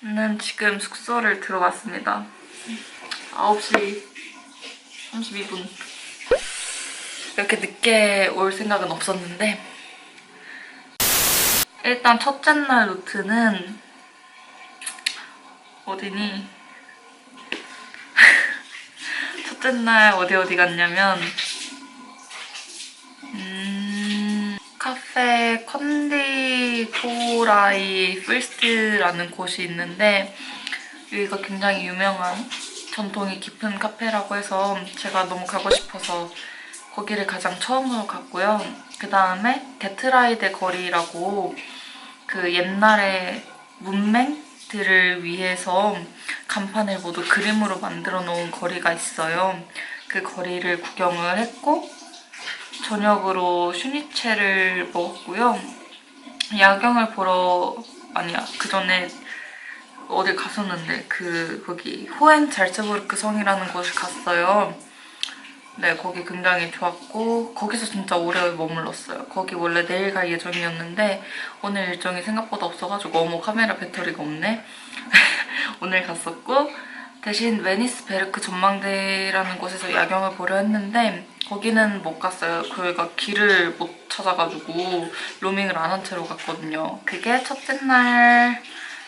저는 지금 숙소를 들어왔습니다. 9시 32분. 이렇게 늦게 올 생각은 없었는데 일단 첫째 날 루트는 어디니? 첫째 날 어디 어디 갔냐면 음, 카페 컨 디토라이 필스트라는 곳이 있는데 여기가 굉장히 유명한 전통이 깊은 카페라고 해서 제가 너무 가고 싶어서 거기를 가장 처음으로 갔고요. 그 다음에 데트라이드 거리라고 그 옛날에 문맹들을 위해서 간판을 모두 그림으로 만들어 놓은 거리가 있어요. 그 거리를 구경을 했고 저녁으로 슈니체를 먹었고요. 야경을 보러 아니야 그 전에 어딜 갔었는데 그 거기 호헨잘츠부르크 성이라는 곳을 갔어요. 네 거기 굉장히 좋았고 거기서 진짜 오래 머물렀어요. 거기 원래 내일 갈 예정이었는데 오늘 일정이 생각보다 없어가지고 어머 카메라 배터리가 없네. 오늘 갔었고 대신 베니스 베르크 전망대라는 곳에서 야경을 보려 했는데 거기는 못 갔어요. 저희가 길을 못 찾아가지고 로밍을 안 한 채로 갔거든요. 그게 첫째 날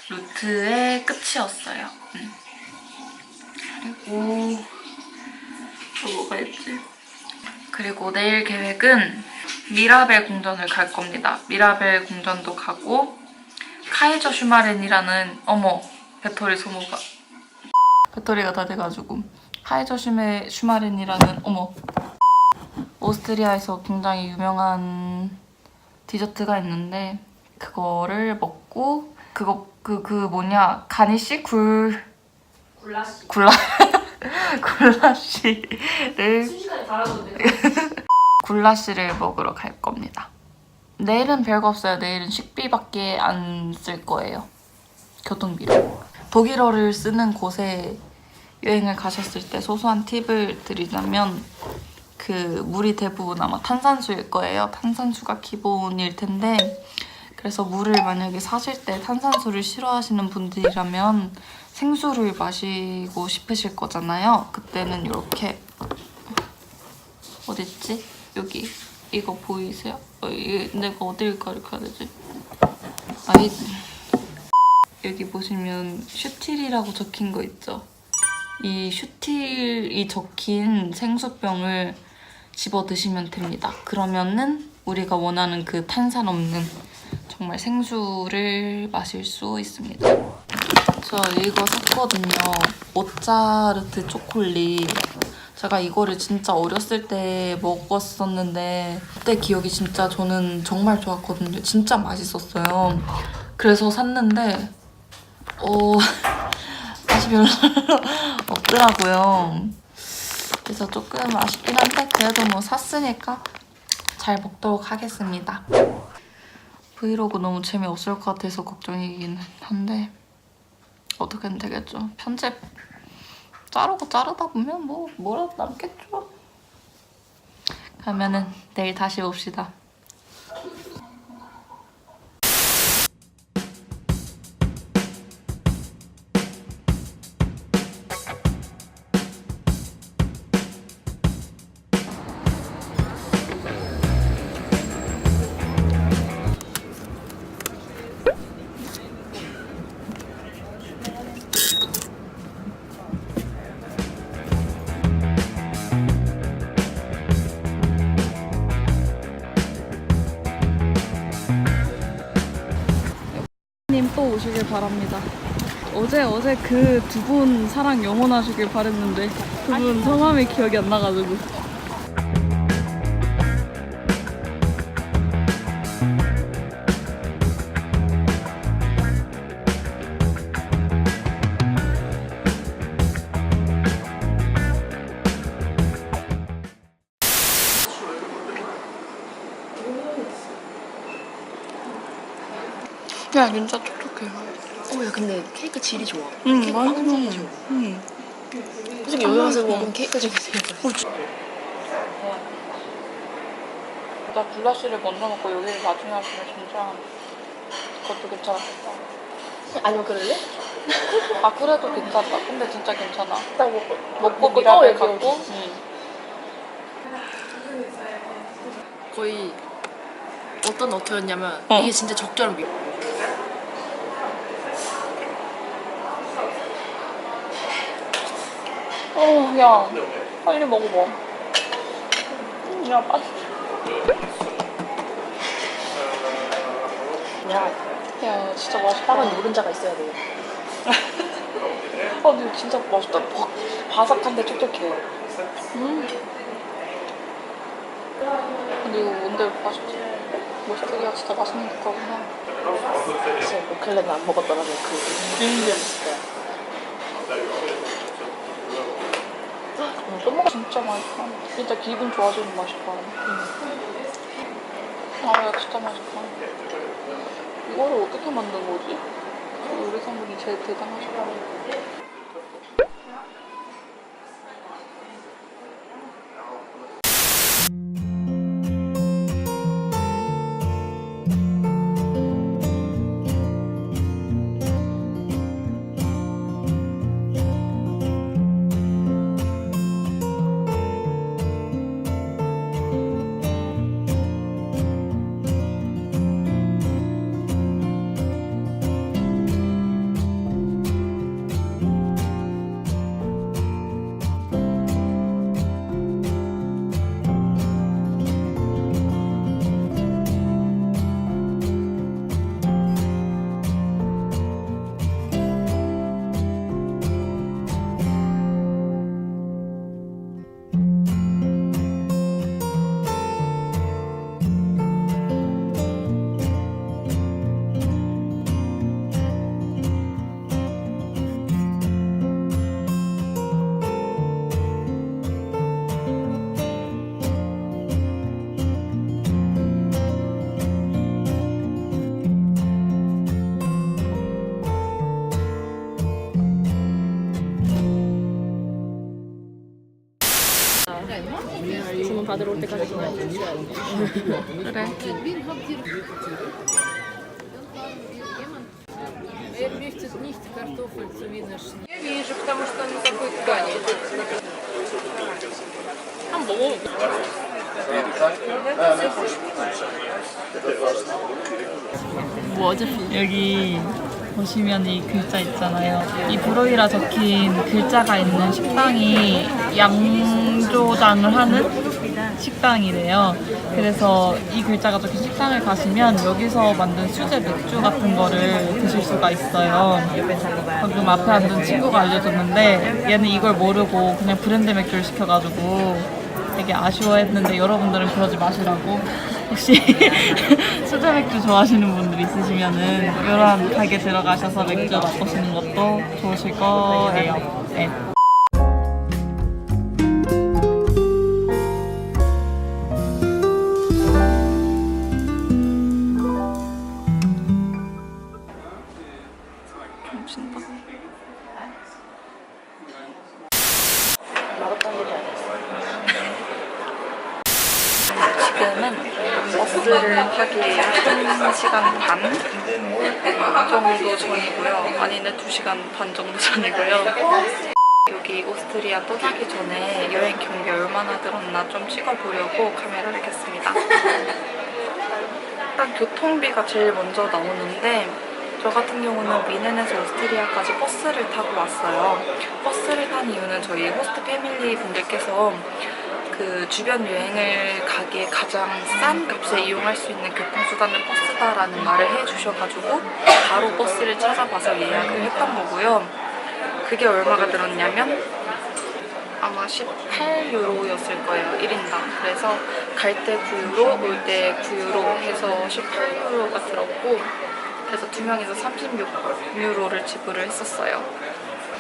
루트의 끝이었어요. 음. 그리고 또 뭐가 있지? 그리고 내일 계획은 미라벨 궁전을 갈 겁니다. 미라벨 궁전도 가고 카이저 슈마렌이라는 어머 배터리 소모가 배터리가 다 돼가지고 카이저 슈메, 슈마렌이라는 어머 오스트리아에서 굉장히 유명한 디저트가 있는데 그거를 먹고 그거 그그 뭐냐 가니쉬 굴 굴라시 굴라 순식간에 잘하던데 굴라쉬를 먹으러 갈 겁니다. 내일은 별거 없어요. 내일은 식비밖에 안 쓸 거예요. 교통비로. 독일어를 쓰는 곳에 여행을 가셨을 때 소소한 팁을 드리자면 그 물이 대부분 아마 탄산수일 거예요. 탄산수가 기본일 텐데 그래서 물을 만약에 사실 때 탄산수를 싫어하시는 분들이라면 생수를 마시고 싶으실 거잖아요. 그때는 이렇게 어딨지? 여기 이거 보이세요? 어, 이, 내가 어딜 가르쳐야 되지? 아이 여기 보시면 슈틸이라고 적힌 거 있죠? 이 슈틸이 적힌 생수병을 집어 드시면 됩니다. 그러면은 우리가 원하는 그 탄산 없는 정말 생수를 마실 수 있습니다. 저 이거 샀거든요. 모짜르트 초콜릿. 제가 이거를 진짜 어렸을 때 먹었었는데 그때 기억이 진짜 저는 정말 좋았거든요. 진짜 맛있었어요. 그래서 샀는데 어 맛이 별로 없더라고요. 그래서 조금 아쉽긴 한데 그래도 뭐 샀으니까 잘 먹도록 하겠습니다. 브이로그 너무 재미없을 것 같아서 걱정이긴 한데 어떻게든 되겠죠. 편집 자르고 자르다 보면 뭐 뭐라도 남겠죠. 그러면은 내일 다시 봅시다. 오시길 바랍니다. 어제 어제 그 두 분 사랑 영원하시길 바랬는데 두분 성함이 기억이 안 나가지고. 야 촉촉해. 어, 야, 근데 케이크 질이 좋아. 응 케이크 맞아. 빵 좋아. 응. 솔직히 여기 와서 먹은 케이크 중에 제일 맛있어. 나 굴라쉬를 먼저 먹고 여기를 나중에 왔으면 진짜 그것도 괜찮았겠다. 아니면 그럴래? 아 그래도 괜찮다. 근데 진짜 괜찮아. 딱 먹고 먹고 미라벨 갖고. 갖고. 거의 어떤 어터였냐면 어. 이게 진짜 적절한 미. 어, 야, 빨리 먹어봐. 야, 맛있어. 야, 야, 진짜 맛있다. 빵은 노른자가 있어야 돼. 아, 근데 진짜 맛있다. 바, 바삭한데 촉촉해. 음. 근데 이거 뭔데 맛있지? 모스트리아 진짜 맛있는 국가구나. 그래서 오켈레는 안 먹었더라면 그 비밀이 있을 음, 또 먹어 진짜 맛있다. 진짜 기분 좋아지는 맛이다. 아, 야, 진짜 맛있다. 이거를 어떻게 만든 거지? 그 요리사분이 제일 대단하시다. 주문 받으러 올 때까지 기다려. 그래. Er möchte nicht Kartoffeln zu Wiener Schnee. Я вижу, потому что он такой ткани. 한번 먹어. 뭐지? 여기 보시면 이 글자 있잖아요. 이 브로이라 적힌 글자가 있는 식당이 양조장을 하는 식당이래요. 그래서 이 글자가 적힌 식당을 가시면 여기서 만든 수제 맥주 같은 거를 드실 수가 있어요. 방금 앞에 앉은 친구가 알려줬는데 얘는 이걸 모르고 그냥 브랜드 맥주를 시켜가지고 되게 아쉬워했는데 여러분들은 그러지 마시라고 혹시 수제 맥주 좋아하시는 분들 있으시면은 이런 가게 들어가셔서 맥주 맛보시는 것도 좋으실 거예요. 네. 1시간 반 정도 전이고요. 여기 오스트리아 떠나기 전에 여행 경비 얼마나 들었나 좀 찍어보려고 카메라를 켰습니다. 일단 교통비가 제일 먼저 나오는데 저 같은 경우는 미넨에서 오스트리아까지 버스를 타고 왔어요. 버스를 탄 이유는 저희 호스트 패밀리 분들께서 그 주변 여행을 가기에 가장 싼 값에 이용할 수 있는 교통수단은 버스다라는 말을 해주셔가지고 바로 버스를 찾아봐서 예약을 했던 거고요. 그게 얼마가 들었냐면 아마 18유로였을 거예요. 1인당. 그래서 갈 때 9유로, 올 때 9유로 해서 18유로가 들었고 그래서 두 명이서 36유로를 지불을 했었어요.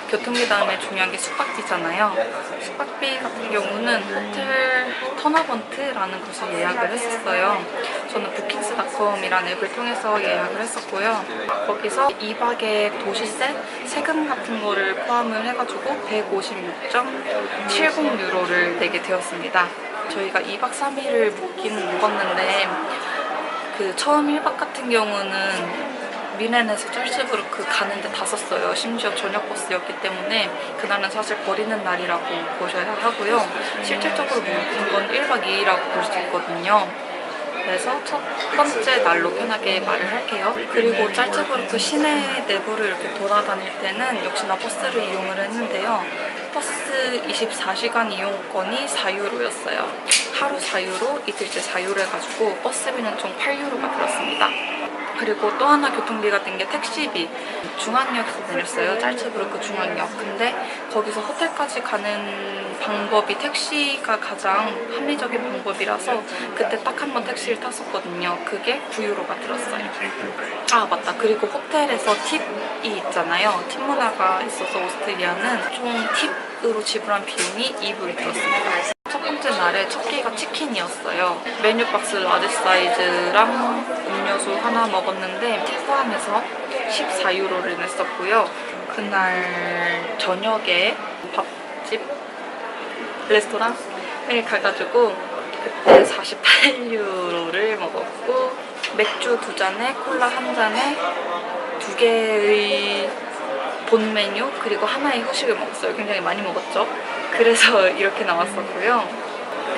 교통비 다음에 중요한 게 숙박비잖아요. 숙박비 같은 경우는 호텔 터너번트라는 곳을 예약을 했었어요. 저는 부킹스닷컴이라는 앱을 통해서 예약을 했었고요. 거기서 2박의 도시세, 세금 같은 거를 포함을 해가지고 156.70유로를 내게 되었습니다. 저희가 2박 3일을 묵기는 묵었는데 그 처음 1박 같은 경우는 미넨에서 짤츠부르크 가는데 다 썼어요. 심지어 저녁 버스였기 때문에 그날은 사실 버리는 날이라고 보셔야 하고요. 실질적으로 묵은 건 1박 2일이라고 볼 수 있거든요. 그래서 첫 번째 날로 편하게 말을 할게요. 그리고 짤츠부르크 시내 내부를 이렇게 돌아다닐 때는 역시나 버스를 이용을 했는데요. 버스 24시간 이용권이 4유로였어요. 하루 4유로, 이틀째 4유로 해가지고 버스비는 총 8유로가 들었습니다. 그리고 또 하나 교통비가 든게 택시비. 중앙역에서 내렸어요. 짤츠부르크 중앙역. 근데 거기서 호텔까지 가는 방법이 택시가 가장 합리적인 방법이라서 그때 딱 한 번 택시를 탔었거든요. 그게 9유로가 들었어요. 아 맞다. 그리고 호텔에서 팁이 있잖아요. 팁 문화가 있어서 오스트리아는 총 팁으로 지불한 비용이 2불이 들었습니다. 첫 번째 날에 첫 끼가 치킨이었어요. 메뉴 박스 라지 사이즈랑 음료수 하나 먹었는데 팁 포함해서 14유로를 냈었고요. 그날 저녁에 밥집 레스토랑을 가가지고 그때 48유로를 먹었고 맥주 두 잔에 콜라 한 잔에 두 개의 본 메뉴 그리고 하나의 후식을 먹었어요. 굉장히 많이 먹었죠. 그래서 이렇게 나왔었고요.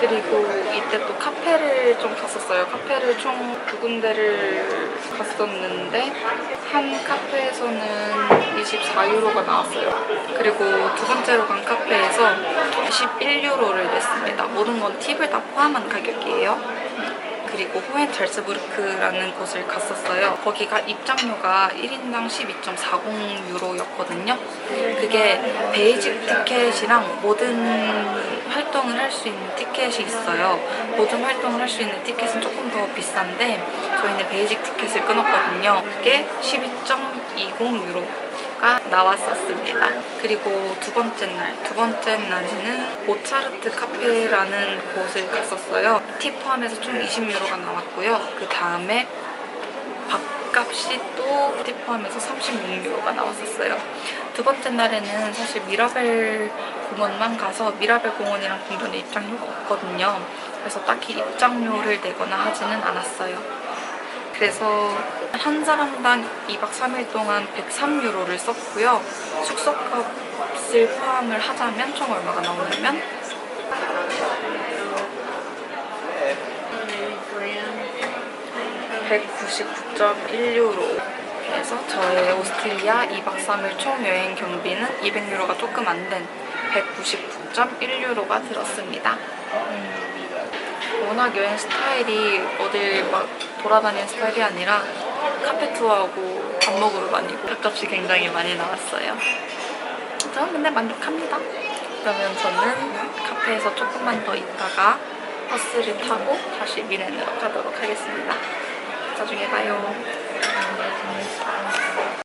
그리고 이때 또 카페를 좀 갔었어요. 카페를 총 두 군데를 갔었는데 한 카페에서는 24유로가 나왔어요. 그리고 두 번째로 간 카페에서 11유로를 냈습니다. 모든 건 팁을 다 포함한 가격이에요. 그리고 호헨잘츠부르크라는 곳을 갔었어요. 거기가 입장료가 1인당 12.40유로였거든요. 그게 베이직 티켓이랑 모든 활동을 할 수 있는 티켓이 있어요. 모든 활동을 할 수 있는 티켓은 조금 더 비싼데 저희는 베이직 티켓을 끊었거든요. 그게 12.20 유로가 나왔었습니다. 그리고 두 번째 날, 두 번째 날에는 모차르트 카페라는 곳을 갔었어요. 팁 포함해서 총 20유로가 나왔고요. 그 다음에 밥값이 또팁 포함해서 36유로가 나왔었어요. 두 번째 날에는 사실 미라벨 공원만 가서 미라벨 공원이랑 공원에 입장료가 없거든요. 그래서 딱히 입장료를 내거나 하지는 않았어요. 그래서 한 사람당 2박 3일 동안 103유로를 썼고요. 숙소값을 포함을 하자면 총 얼마가 나오냐면 199.1유로 그래서 저의 오스트리아 2박 3일 총 여행 경비는 200유로가 조금 안 된 199.1유로가 들었습니다. 음, 워낙 여행 스타일이 어딜 막 돌아다니는 스타일이 아니라 카페 투어하고 밥 먹으러 다니고 밥값이 굉장히 많이 나왔어요. 저는 근데 만족합니다. 그러면 저는 카페에서 조금만 더 있다가 버스를 타고 다시 미넨으로 가도록 하겠습니다. 나중에 봐요. back to me.